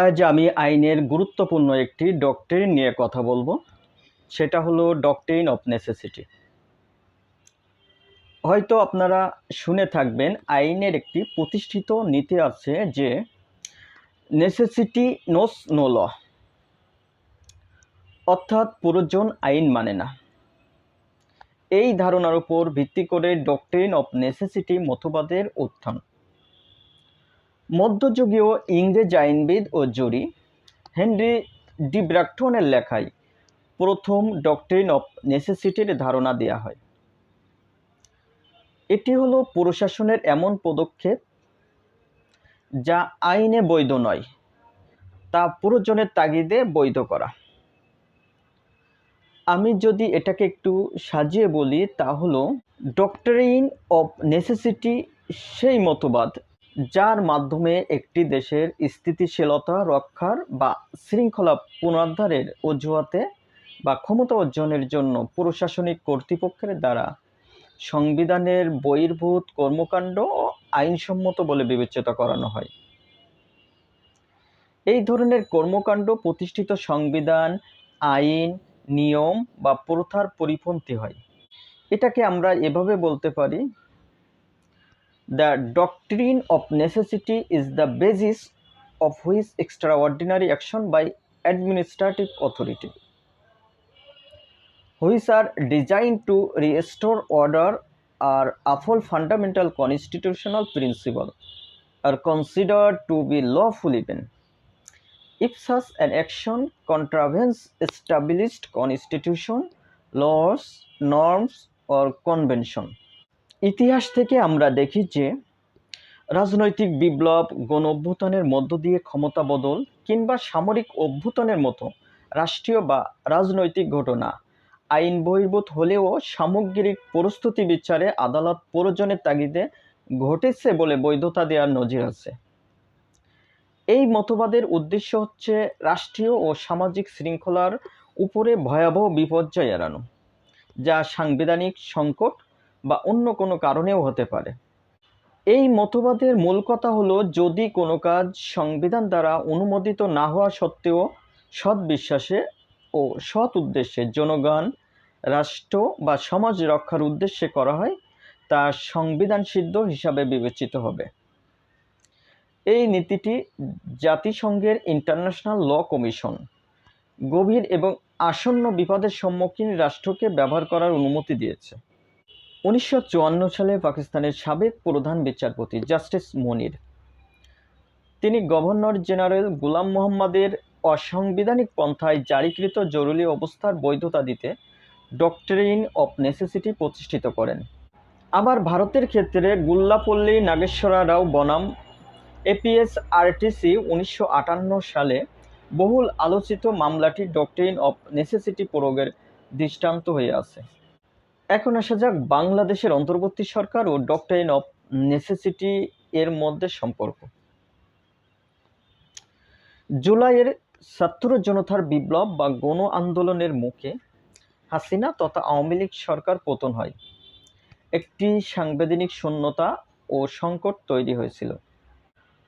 আজ আমি আইনের গুরুত্বপূর্ণ একটি ডক্টরিন নিয়ে কথা বলব। সেটা হলো ডক্টরিন অফ নেসেসিটি হয়তো আপনারা শুনে থাকবেন, আইনের একটি প্রতিষ্ঠিত নীতি আছে যে নেসেসিটি নোস নো ল অর্থাৎ প্রয়োজন আইন মানে না। এই ধারণার উপর ভিত্তি করে ডক্টরিন অফ নেসেসিটি মতবাদের উত্থান। মধ্যযুগীয় ইংরেজ আইনবিদ ও জুরি হেনরি ডি ব্র্যাকটনের লেখায় প্রথম ডক্টরিন অফ নেসেসিটির ধারণা দেওয়া হয়। এটি হলো প্রশাসনের এমন পদক্ষেপ যা আইনে বৈধ নয়, তা প্রয়োজনের তাগিদে বৈধ করা। আমি যদি এটাকে একটু সাজিয়ে বলি, তা হলো ডক্টরিন অফ নেসেসিটি সেই মতবাদ যার মাধ্যমে একটি দেশের স্থিতিশীলতা রক্ষার বা শৃঙ্খলা পুনরুদ্ধারের অজুহাতে বা ক্ষমতা অর্জনের জন্য প্রশাসনিক কর্তৃপক্ষের দ্বারা সংবিধানের বহির্ভূত কর্মকাণ্ড ও আইনসম্মত বলে বিবেচিত করানো হয়। এই ধরনের কর্মকাণ্ড প্রতিষ্ঠিত সংবিধান, আইন, নিয়ম বা প্রথার পরিপন্থী হয়। এটাকে আমরা এভাবে বলতে পারি the doctrine of necessity is the basis of which extraordinary action by administrative authority which are designed to restore order or uphold fundamental constitutional principle are considered to be lawful even if such an action contravenes established constitution laws norms or convention ইতিহাস থেকে আমরা দেখি যে রাজনৈতিক বিপ্লব গণ অভ্যুত্থানের মধ্য দিয়ে ক্ষমতা বদল কিংবা সামরিক অভ্যুত্থানের মতো রাষ্ট্রীয় বা রাজনৈতিক ঘটনা। আইন বহির্ভূত হলেও সামগ্রিক পরিস্থিতি বিচারে আদালত প্রয়োজনের তাগিদে ঘটেছে বলে বৈধতা দেওয়ার নজির আছে। এই মতবাদের উদ্দেশ্য হচ্ছে রাষ্ট্রীয় ও সামাজিক শৃঙ্খলার উপরে ভয়াবহ বিপর্যয় এড়ানো, যা সাংবিধানিক সংকট বা অন্য কোনো কারণেও হতে পারে। এই মতবাদের মূল কথা হলো, যদি কোনো কাজ সংবিধান দ্বারা অনুমোদিত না হওয়া সত্ত্বেও সৎ বিশ্বাসে ও সৎ উদ্দেশ্যে জনগণ, রাষ্ট্র বা সমাজ রক্ষার উদ্দেশ্যে করা হয়, তা সংবিধান সিদ্ধ হিসাবে বিবেচিত হবে। এই নীতিটি জাতিসংঘের ইন্টারন্যাশনাল ল কমিশন গভীর এবং আসন্ন বিপদের সম্মুখীন রাষ্ট্রকে ব্যবহার করার অনুমতি দিয়েছে। উনিশশো চুয়ান্ন সালে পাকিস্তানের সাবেক প্রধান বিচারপতি জাস্টিস মনির। তিনি গভর্নর জেনারেল গুলাম মোহাম্মদের অসাংবিধানিক পন্থায় জারিকৃত জরুরি অবস্থার বৈধতা দিতে ডক্টরিন অফ নেসেসিটি প্রতিষ্ঠিত করেন। আবার ভারতের ক্ষেত্রে গুল্লাপল্লী, নাগেশ্বরা রাও বনাম, এপিএস আরটিসি উনিশশো আটান্ন সালে বহুল আলোচিত মামলাটি ডক্টরিন অফ নেসেসিটি প্রয়োগের দৃষ্টান্ত হয়ে আছে। এখন আসা যাক বাংলাদেশের অন্তর্বর্তী সরকার ও ডক্টরিন অফ নেসেসিটি এর মধ্যে সম্পর্ক। জুলাইয়ের ছাত্র জনতার বিপ্লব বা গণ আন্দোলনের মুখে হাসিনা তথা আওয়ামী লীগ সরকার পতন হয়। একটি সাংবিধানিক শূন্যতা ও সংকট তৈরি হয়েছিল।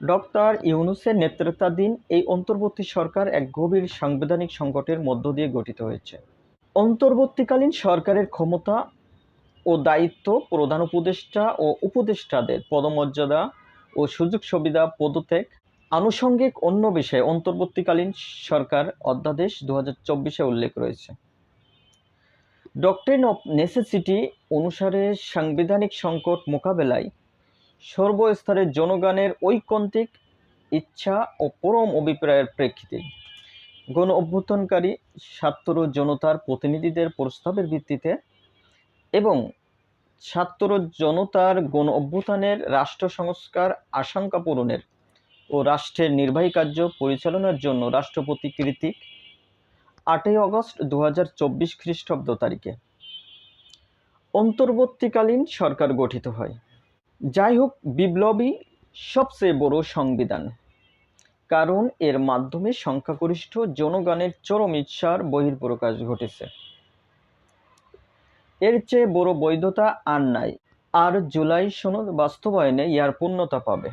ডক্টর ইউনুসের নেতৃত্বাধীন এই অন্তর্বর্তী সরকার এক গভীর সাংবিধানিক সংকটের মধ্য দিয়ে গঠিত হয়েছে। অন্তর্বর্তীকালীন সরকারের ক্ষমতা ও দায়িত্ব প্রধান উপদেষ্টা ও উপদেষ্টাদের পদমর্যাদা ও সুযোগ সুবিধা পদত্যাগ। আনুষঙ্গিক অন্য বিষয়ে অন্তর্বর্তীকালীন সরকার অধ্যাদেশ দু হাজার উল্লেখ রয়েছে। ডক্টরিন অফ নেসেসিটি অনুসারে সাংবিধানিক সংকট মোকাবেলায় সর্বস্তরের জনগণের ঐকন্তিক ইচ্ছা ও পরম অভিপ্রায়ের প্রেক্ষিতে গণ অভ্যুত্থানকারী ছাত্র জনতার প্রতিনিধিদের প্রস্তাবের ভিত্তিতে এবং ছাত্র জনতার গণ অভ্যুত্থানের রাষ্ট্র সংস্কার আশঙ্কা পূরণের ও রাষ্ট্রের নির্বাহী কার্য পরিচালনার জন্য রাষ্ট্রপতি কৃতিক আটই অগস্ট দু হাজার চব্বিশ খ্রিস্টাব্দ তারিখে। অন্তর্বর্তীকালীন সরকার গঠিত হয়। যাই হোক বিপ্লবী সবচেয়ে বড় সংবিধান। কারণ এর মাধ্যমে সংখ্যাগরিষ্ঠ জনগণের চরম ইচ্ছার বহির্প্রকাশ ঘটেছে। এর চেয়ে বড় বৈধতা আর নাই। আর জুলাই সনদ বাস্তবায়নে ইয়ার পূর্ণতা পাবে।